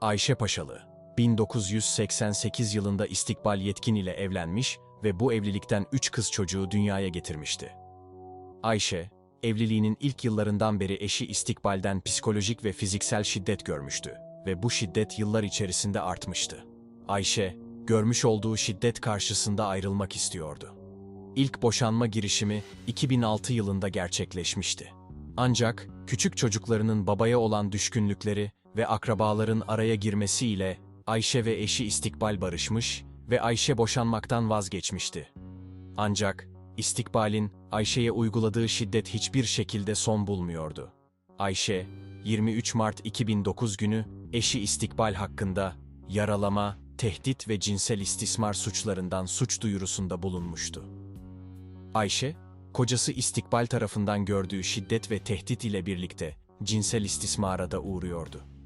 Ayşe Paşalı, 1988 yılında İstikbal Yetkin ile evlenmiş ve bu evlilikten üç kız çocuğu dünyaya getirmişti. Ayşe, evliliğinin ilk yıllarından beri eşi İstikbal'den psikolojik ve fiziksel şiddet görmüştü ve bu şiddet yıllar içerisinde artmıştı. Ayşe, görmüş olduğu şiddet karşısında ayrılmak istiyordu. İlk boşanma girişimi 2006 yılında gerçekleşmişti. Ancak küçük çocuklarının babaya olan düşkünlükleri ve akrabaların araya girmesiyle Ayşe ve eşi İstikbal barışmış ve Ayşe boşanmaktan vazgeçmişti. Ancak İstikbal'in Ayşe'ye uyguladığı şiddet hiçbir şekilde son bulmuyordu. Ayşe, 23 Mart 2009 günü eşi İstikbal hakkında yaralama, tehdit ve cinsel istismar suçlarından suç duyurusunda bulunmuştu. Ayşe, kocası İstikbal tarafından gördüğü şiddet ve tehdit ile birlikte cinsel istismara da uğruyordu.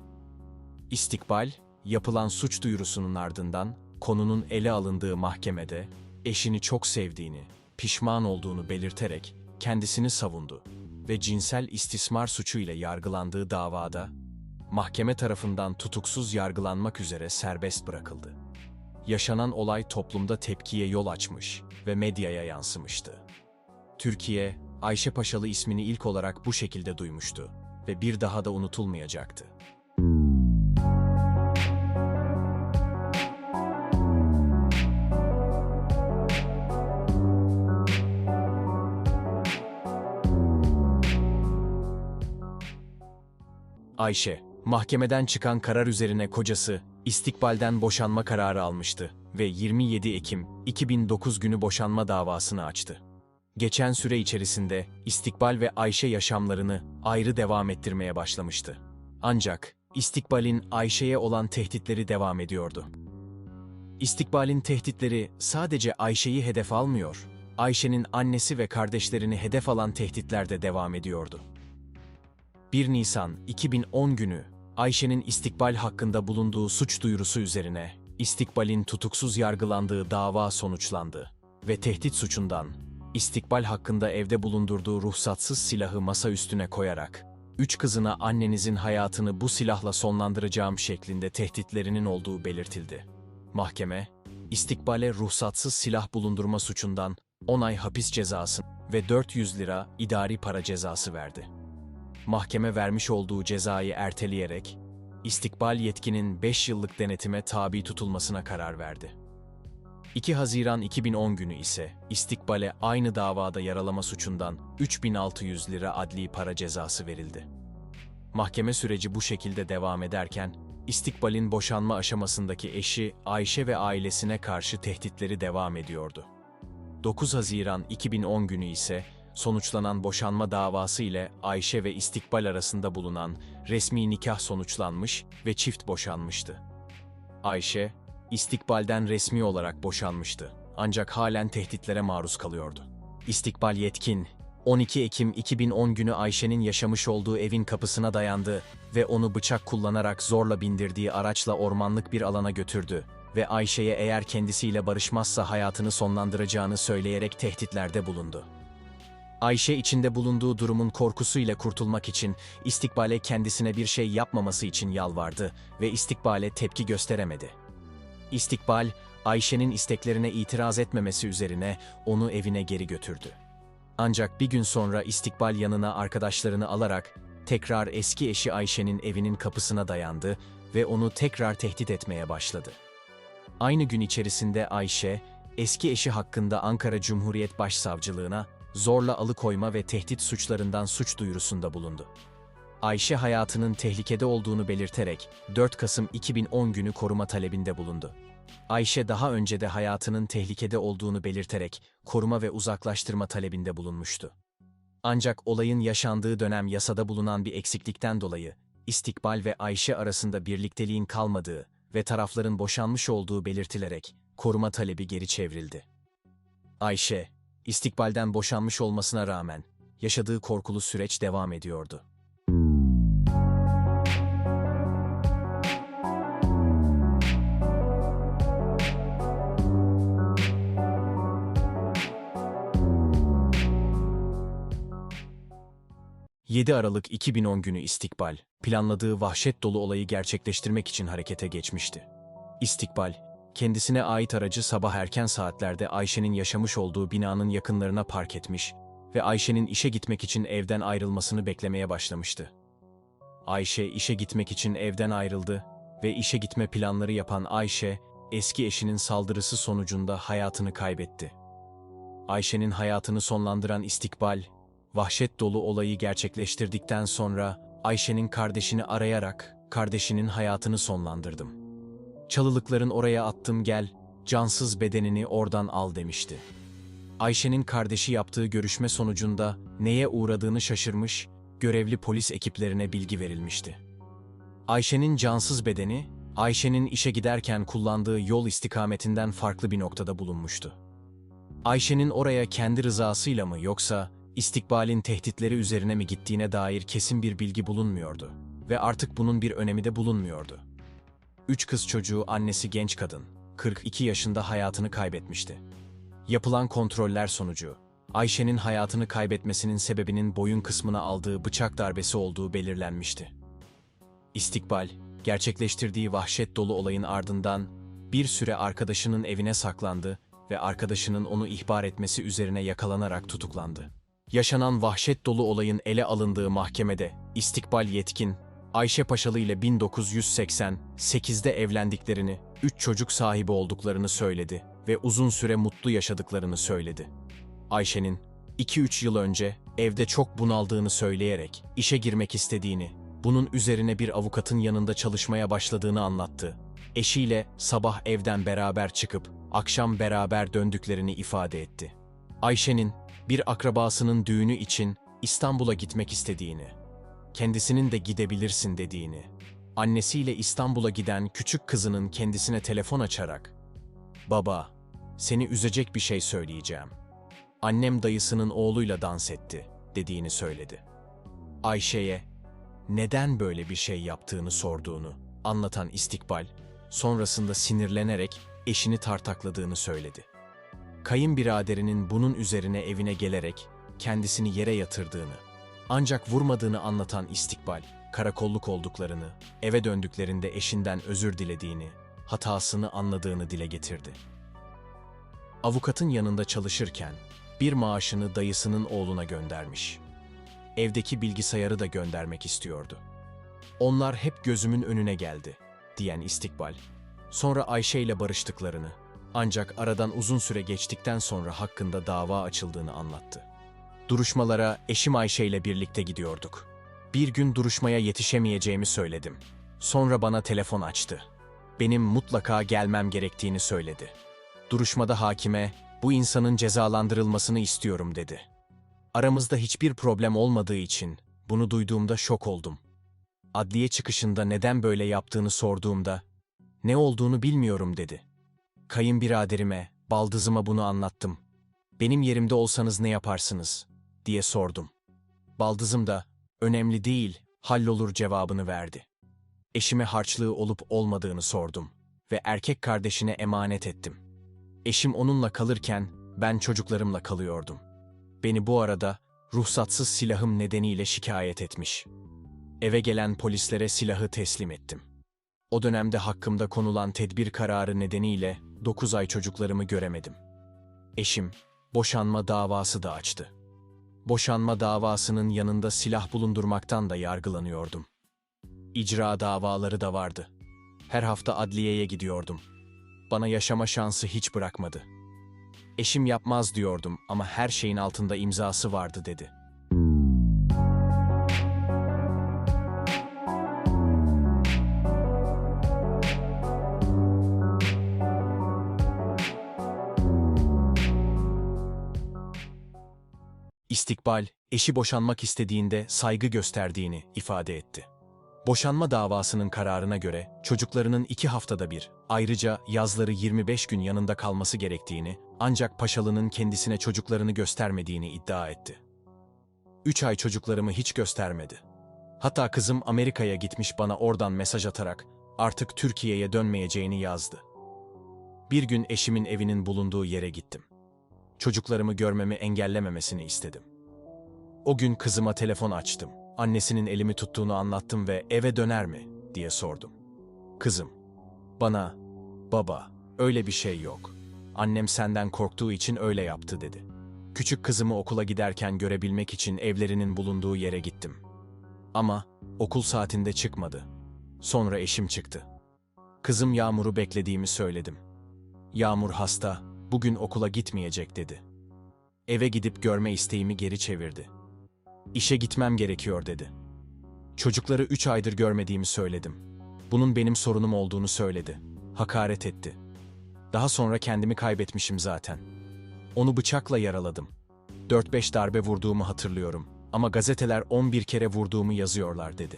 İstikbal, yapılan suç duyurusunun ardından konunun ele alındığı mahkemede eşini çok sevdiğini, pişman olduğunu belirterek kendisini savundu ve cinsel istismar suçu ile yargılandığı davada mahkeme tarafından tutuksuz yargılanmak üzere serbest bırakıldı. Yaşanan olay toplumda tepkiye yol açmış ve medyaya yansımıştı. Türkiye, Ayşe Paşalı ismini ilk olarak bu şekilde duymuştu ve bir daha da unutulmayacaktı. Ayşe, mahkemeden çıkan karar üzerine kocası istikbalden boşanma kararı almıştı ve 27 Ekim 2009 günü boşanma davasını açtı. Geçen süre içerisinde İstikbal ve Ayşe yaşamlarını ayrı devam ettirmeye başlamıştı. Ancak İstikbal'in Ayşe'ye olan tehditleri devam ediyordu. İstikbal'in tehditleri sadece Ayşe'yi hedef almıyor, Ayşe'nin annesi ve kardeşlerini hedef alan tehditler de devam ediyordu. 1 Nisan 2010 günü Ayşe'nin İstikbal hakkında bulunduğu suç duyurusu üzerine İstikbal'in tutuksuz yargılandığı dava sonuçlandı ve tehdit suçundan İstikbal hakkında evde bulundurduğu ruhsatsız silahı masa üstüne koyarak üç kızına annenizin hayatını bu silahla sonlandıracağım şeklinde tehditlerinin olduğu belirtildi. Mahkeme, İstikbal'e ruhsatsız silah bulundurma suçundan 10 ay hapis cezası ve 400 lira idari para cezası verdi mahkeme vermiş olduğu cezayı erteleyerek, istikbal yetkinin 5 yıllık denetime tabi tutulmasına karar verdi. 2 Haziran 2010 günü ise istikbale aynı davada yaralama suçundan 3600 lira adli para cezası verildi. Mahkeme süreci bu şekilde devam ederken, istikbalin boşanma aşamasındaki eşi Ayşe ve ailesine karşı tehditleri devam ediyordu. 9 Haziran 2010 günü ise sonuçlanan boşanma davası ile Ayşe ve İstikbal arasında bulunan resmi nikah sonuçlanmış ve çift boşanmıştı. Ayşe, İstikbal'den resmi olarak boşanmıştı ancak halen tehditlere maruz kalıyordu. İstikbal yetkin, 12 Ekim 2010 günü Ayşe'nin yaşamış olduğu evin kapısına dayandı ve onu bıçak kullanarak zorla bindirdiği araçla ormanlık bir alana götürdü ve Ayşe'ye eğer kendisiyle barışmazsa hayatını sonlandıracağını söyleyerek tehditlerde bulundu. Ayşe içinde bulunduğu durumun korkusuyla kurtulmak için istikbale kendisine bir şey yapmaması için yalvardı ve istikbale tepki gösteremedi. İstikbal, Ayşe'nin isteklerine itiraz etmemesi üzerine onu evine geri götürdü. Ancak bir gün sonra istikbal yanına arkadaşlarını alarak tekrar eski eşi Ayşe'nin evinin kapısına dayandı ve onu tekrar tehdit etmeye başladı. Aynı gün içerisinde Ayşe, eski eşi hakkında Ankara Cumhuriyet Başsavcılığına zorla alıkoyma ve tehdit suçlarından suç duyurusunda bulundu. Ayşe hayatının tehlikede olduğunu belirterek 4 Kasım 2010 günü koruma talebinde bulundu. Ayşe daha önce de hayatının tehlikede olduğunu belirterek koruma ve uzaklaştırma talebinde bulunmuştu. Ancak olayın yaşandığı dönem yasada bulunan bir eksiklikten dolayı İstikbal ve Ayşe arasında birlikteliğin kalmadığı ve tarafların boşanmış olduğu belirtilerek koruma talebi geri çevrildi. Ayşe, İstikbalden boşanmış olmasına rağmen yaşadığı korkulu süreç devam ediyordu. 7 Aralık 2010 günü İstikbal, planladığı vahşet dolu olayı gerçekleştirmek için harekete geçmişti. İstikbal, kendisine ait aracı sabah erken saatlerde Ayşe'nin yaşamış olduğu binanın yakınlarına park etmiş ve Ayşe'nin işe gitmek için evden ayrılmasını beklemeye başlamıştı. Ayşe işe gitmek için evden ayrıldı ve işe gitme planları yapan Ayşe, eski eşinin saldırısı sonucunda hayatını kaybetti. Ayşe'nin hayatını sonlandıran istikbal, vahşet dolu olayı gerçekleştirdikten sonra Ayşe'nin kardeşini arayarak kardeşinin hayatını sonlandırdım. Çalılıkların oraya attım gel, cansız bedenini oradan al demişti. Ayşe'nin kardeşi yaptığı görüşme sonucunda neye uğradığını şaşırmış, görevli polis ekiplerine bilgi verilmişti. Ayşe'nin cansız bedeni, Ayşe'nin işe giderken kullandığı yol istikametinden farklı bir noktada bulunmuştu. Ayşe'nin oraya kendi rızasıyla mı yoksa istikbalin tehditleri üzerine mi gittiğine dair kesin bir bilgi bulunmuyordu ve artık bunun bir önemi de bulunmuyordu. Üç kız çocuğu annesi genç kadın, 42 yaşında hayatını kaybetmişti. Yapılan kontroller sonucu, Ayşe'nin hayatını kaybetmesinin sebebinin boyun kısmına aldığı bıçak darbesi olduğu belirlenmişti. İstikbal, gerçekleştirdiği vahşet dolu olayın ardından bir süre arkadaşının evine saklandı ve arkadaşının onu ihbar etmesi üzerine yakalanarak tutuklandı. Yaşanan vahşet dolu olayın ele alındığı mahkemede İstikbal Yetkin, Ayşe Paşalı ile 1988'de evlendiklerini, üç çocuk sahibi olduklarını söyledi ve uzun süre mutlu yaşadıklarını söyledi. Ayşe'nin 2-3 yıl önce evde çok bunaldığını söyleyerek işe girmek istediğini, bunun üzerine bir avukatın yanında çalışmaya başladığını anlattı. Eşiyle sabah evden beraber çıkıp akşam beraber döndüklerini ifade etti. Ayşe'nin bir akrabasının düğünü için İstanbul'a gitmek istediğini, kendisinin de gidebilirsin dediğini, annesiyle İstanbul'a giden küçük kızının kendisine telefon açarak, ''Baba, seni üzecek bir şey söyleyeceğim. Annem dayısının oğluyla dans etti.'' dediğini söyledi. Ayşe'ye neden böyle bir şey yaptığını sorduğunu anlatan İstikbal, sonrasında sinirlenerek eşini tartakladığını söyledi. Kayınbiraderinin bunun üzerine evine gelerek kendisini yere yatırdığını, ancak vurmadığını anlatan İstikbal, karakolluk olduklarını, eve döndüklerinde eşinden özür dilediğini, hatasını anladığını dile getirdi. Avukatın yanında çalışırken bir maaşını dayısının oğluna göndermiş. Evdeki bilgisayarı da göndermek istiyordu. Onlar hep gözümün önüne geldi, diyen İstikbal. Sonra Ayşe ile barıştıklarını, ancak aradan uzun süre geçtikten sonra hakkında dava açıldığını anlattı. Duruşmalara eşim Ayşe ile birlikte gidiyorduk. Bir gün duruşmaya yetişemeyeceğimi söyledim. Sonra bana telefon açtı. Benim mutlaka gelmem gerektiğini söyledi. Duruşmada hakime, bu insanın cezalandırılmasını istiyorum dedi. Aramızda hiçbir problem olmadığı için bunu duyduğumda şok oldum. Adliye çıkışında neden böyle yaptığını sorduğumda, ne olduğunu bilmiyorum dedi. Kayınbiraderime, baldızıma bunu anlattım. Benim yerimde olsanız ne yaparsınız? Diye sordum. Baldızım da, önemli değil, hallolur cevabını verdi. Eşime harçlığı olup olmadığını sordum ve erkek kardeşine emanet ettim. Eşim onunla kalırken ben çocuklarımla kalıyordum. Beni bu arada ruhsatsız silahım nedeniyle şikayet etmiş. Eve gelen polislere silahı teslim ettim. O dönemde hakkımda konulan tedbir kararı nedeniyle 9 ay çocuklarımı göremedim. Eşim boşanma davası da açtı. Boşanma davasının yanında silah bulundurmaktan da yargılanıyordum. İcra davaları da vardı. Her hafta adliyeye gidiyordum. Bana yaşama şansı hiç bırakmadı. Eşim yapmaz diyordum ama her şeyin altında imzası vardı dedi. İstikbal, eşi boşanmak istediğinde saygı gösterdiğini ifade etti. Boşanma davasının kararına göre çocuklarının iki haftada bir, ayrıca yazları 25 gün yanında kalması gerektiğini, ancak Paşalı'nın kendisine çocuklarını göstermediğini iddia etti. Üç ay çocuklarımı hiç göstermedi. Hatta kızım Amerika'ya gitmiş bana oradan mesaj atarak artık Türkiye'ye dönmeyeceğini yazdı. Bir gün eşimin evinin bulunduğu yere gittim. Çocuklarımı görmemi engellememesini istedim. O gün kızıma telefon açtım. Annesinin elimi tuttuğunu anlattım ve eve döner mi diye sordum. Kızım, bana, baba, öyle bir şey yok. Annem senden korktuğu için öyle yaptı dedi. Küçük kızımı okula giderken görebilmek için evlerinin bulunduğu yere gittim. Ama okul saatinde çıkmadı. Sonra eşim çıktı. Kızım Yağmur'u beklediğimi söyledim. Yağmur hasta, bugün okula gitmeyecek dedi. Eve gidip görme isteğimi geri çevirdi. İşe gitmem gerekiyor dedi. Çocukları üç aydır görmediğimi söyledim. Bunun benim sorunum olduğunu söyledi. Hakaret etti. Daha sonra kendimi kaybetmişim zaten. Onu bıçakla yaraladım. 4-5 darbe vurduğumu hatırlıyorum ama gazeteler 11 kere vurduğumu yazıyorlar dedi.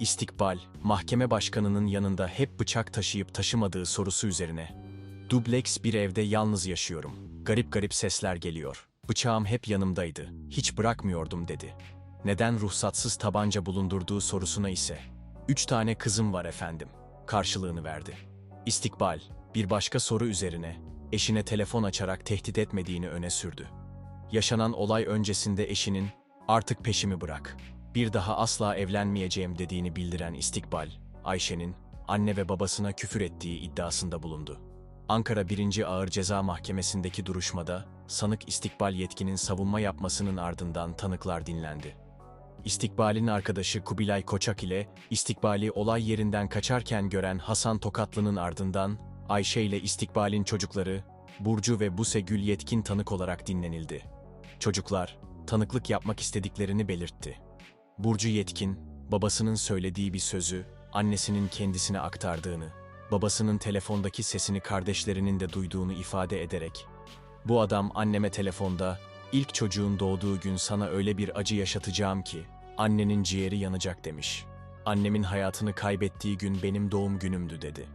İstikbal, mahkeme başkanının yanında hep bıçak taşıyıp taşımadığı sorusu üzerine. Dubleks bir evde yalnız yaşıyorum. Garip garip sesler geliyor. Bıçağım hep yanımdaydı. Hiç bırakmıyordum dedi. Neden ruhsatsız tabanca bulundurduğu sorusuna ise Üç tane kızım var efendim. Karşılığını verdi. İstikbal, bir başka soru üzerine eşine telefon açarak tehdit etmediğini öne sürdü. Yaşanan olay öncesinde eşinin artık peşimi bırak, bir daha asla evlenmeyeceğim dediğini bildiren İstikbal, Ayşe'nin anne ve babasına küfür ettiği iddiasında bulundu. Ankara 1. Ağır Ceza Mahkemesi'ndeki duruşmada sanık İstikbal yetkinin savunma yapmasının ardından tanıklar dinlendi. İstikbal'in arkadaşı Kubilay Koçak ile İstikbal'i olay yerinden kaçarken gören Hasan Tokatlı'nın ardından Ayşe ile İstikbal'in çocukları Burcu ve Buse Gül yetkin tanık olarak dinlenildi. Çocuklar tanıklık yapmak istediklerini belirtti. Burcu Yetkin, babasının söylediği bir sözü annesinin kendisine aktardığını, babasının telefondaki sesini kardeşlerinin de duyduğunu ifade ederek, bu adam anneme telefonda, ilk çocuğun doğduğu gün sana öyle bir acı yaşatacağım ki, annenin ciğeri yanacak demiş. Annemin hayatını kaybettiği gün benim doğum günümdü dedi.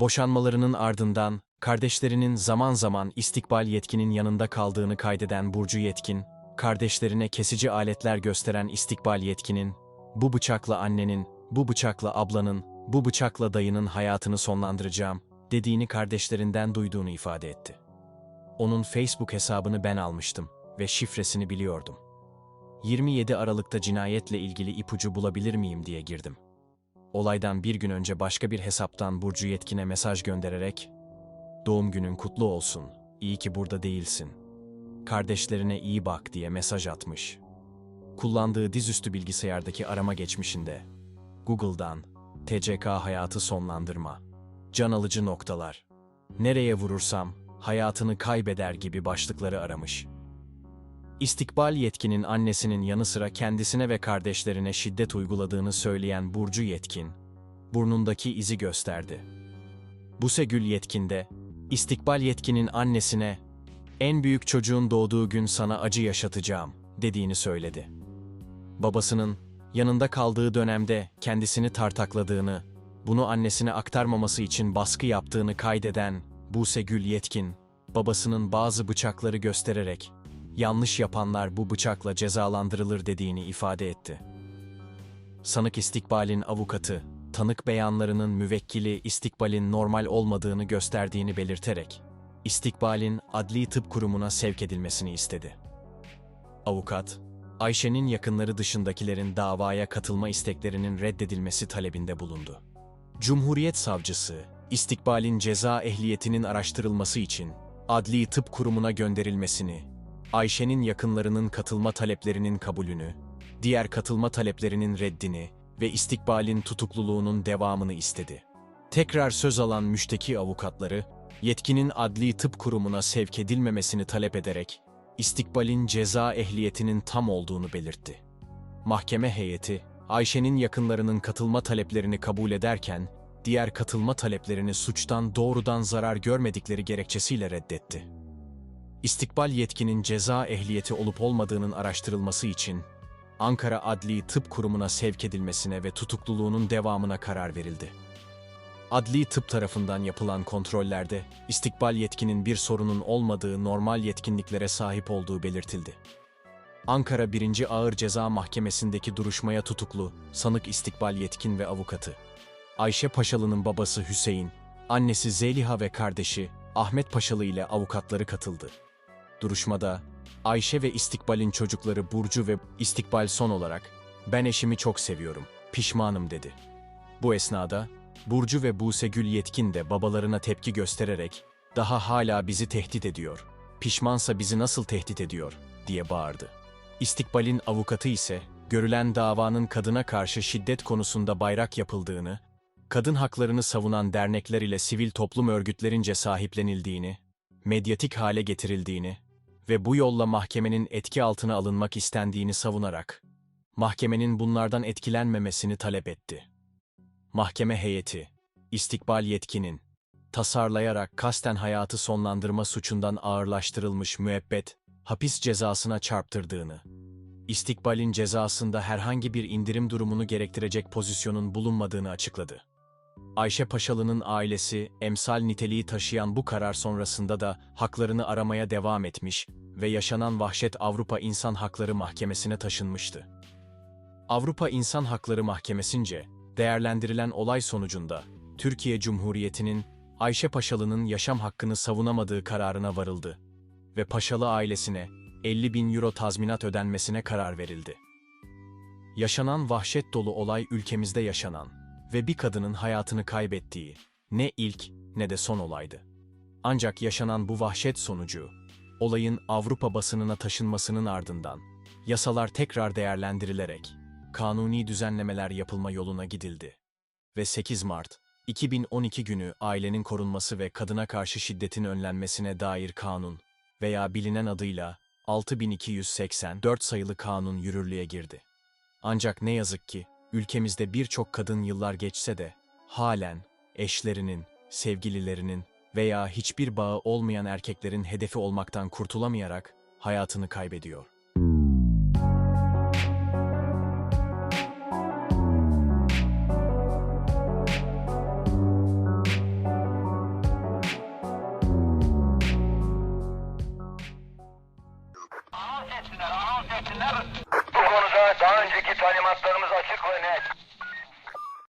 Boşanmalarının ardından kardeşlerinin zaman zaman istikbal yetkinin yanında kaldığını kaydeden Burcu Yetkin, kardeşlerine kesici aletler gösteren istikbal yetkinin, bu bıçakla annenin, bu bıçakla ablanın, bu bıçakla dayının hayatını sonlandıracağım dediğini kardeşlerinden duyduğunu ifade etti. Onun Facebook hesabını ben almıştım ve şifresini biliyordum. 27 Aralık'ta cinayetle ilgili ipucu bulabilir miyim diye girdim. Olaydan bir gün önce başka bir hesaptan Burcu Yetkin'e mesaj göndererek ''Doğum günün kutlu olsun, iyi ki burada değilsin. Kardeşlerine iyi bak.'' diye mesaj atmış. Kullandığı dizüstü bilgisayardaki arama geçmişinde Google'dan TCK hayatı sonlandırma, can alıcı noktalar, nereye vurursam hayatını kaybeder gibi başlıkları aramış. İstikbal yetkinin annesinin yanı sıra kendisine ve kardeşlerine şiddet uyguladığını söyleyen Burcu Yetkin, burnundaki izi gösterdi. Buse Gül Yetkin de, İstikbal yetkinin annesine, en büyük çocuğun doğduğu gün sana acı yaşatacağım, dediğini söyledi. Babasının, yanında kaldığı dönemde kendisini tartakladığını, bunu annesine aktarmaması için baskı yaptığını kaydeden Buse Gül Yetkin, babasının bazı bıçakları göstererek, yanlış yapanlar bu bıçakla cezalandırılır dediğini ifade etti. Sanık İstikbal'in avukatı, tanık beyanlarının müvekkili İstikbal'in normal olmadığını gösterdiğini belirterek, İstikbal'in adli tıp kurumuna sevk edilmesini istedi. Avukat, Ayşe'nin yakınları dışındakilerin davaya katılma isteklerinin reddedilmesi talebinde bulundu. Cumhuriyet Savcısı, İstikbal'in ceza ehliyetinin araştırılması için adli tıp kurumuna gönderilmesini Ayşe'nin yakınlarının katılma taleplerinin kabulünü, diğer katılma taleplerinin reddini ve istikbalin tutukluluğunun devamını istedi. Tekrar söz alan müşteki avukatları, yetkinin adli tıp kurumuna sevk edilmemesini talep ederek, istikbalin ceza ehliyetinin tam olduğunu belirtti. Mahkeme heyeti, Ayşe'nin yakınlarının katılma taleplerini kabul ederken, diğer katılma taleplerini suçtan doğrudan zarar görmedikleri gerekçesiyle reddetti. İstikbal yetkinin ceza ehliyeti olup olmadığının araştırılması için Ankara Adli Tıp Kurumu'na sevk edilmesine ve tutukluluğunun devamına karar verildi. Adli tıp tarafından yapılan kontrollerde istikbal yetkinin bir sorunun olmadığı normal yetkinliklere sahip olduğu belirtildi. Ankara 1. Ağır Ceza Mahkemesi'ndeki duruşmaya tutuklu, sanık İstikbal Yetkin ve avukatı. Ayşe Paşalı'nın babası Hüseyin, annesi Zeliha ve kardeşi Ahmet Paşalı ile avukatları katıldı. Duruşmada Ayşe ve İstikbal'in çocukları Burcu ve İstikbal son olarak ben eşimi çok seviyorum, pişmanım dedi. Bu esnada Burcu ve Buse Gül Yetkin de babalarına tepki göstererek daha hala bizi tehdit ediyor, pişmansa bizi nasıl tehdit ediyor diye bağırdı. İstikbal'in avukatı ise görülen davanın kadına karşı şiddet konusunda bayrak yapıldığını, kadın haklarını savunan dernekler ile sivil toplum örgütlerince sahiplenildiğini, medyatik hale getirildiğini ve bu yolla mahkemenin etki altına alınmak istendiğini savunarak, mahkemenin bunlardan etkilenmemesini talep etti. Mahkeme heyeti, istikbal yetkinin, tasarlayarak kasten hayatı sonlandırma suçundan ağırlaştırılmış müebbet, hapis cezasına çarptırdığını, istikbalin cezasında herhangi bir indirim durumunu gerektirecek pozisyonun bulunmadığını açıkladı. Ayşe Paşalı'nın ailesi, emsal niteliği taşıyan bu karar sonrasında da haklarını aramaya devam etmiş ve yaşanan vahşet Avrupa İnsan Hakları Mahkemesi'ne taşınmıştı. Avrupa İnsan Hakları Mahkemesi'nce, değerlendirilen olay sonucunda, Türkiye Cumhuriyeti'nin Ayşe Paşalı'nın yaşam hakkını savunamadığı kararına varıldı ve Paşalı ailesine 50 bin euro tazminat ödenmesine karar verildi. Yaşanan vahşet dolu olay ülkemizde yaşanan ve bir kadının hayatını kaybettiği ne ilk ne de son olaydı. Ancak yaşanan bu vahşet sonucu, olayın Avrupa basınına taşınmasının ardından, yasalar tekrar değerlendirilerek, kanuni düzenlemeler yapılma yoluna gidildi. Ve 8 Mart 2012 günü ailenin korunması ve kadına karşı şiddetin önlenmesine dair kanun veya bilinen adıyla 6284 sayılı kanun yürürlüğe girdi. Ancak ne yazık ki ülkemizde birçok kadın yıllar geçse de halen eşlerinin, sevgililerinin veya hiçbir bağı olmayan erkeklerin hedefi olmaktan kurtulamayarak hayatını kaybediyor. Bu konuda daha önceki net.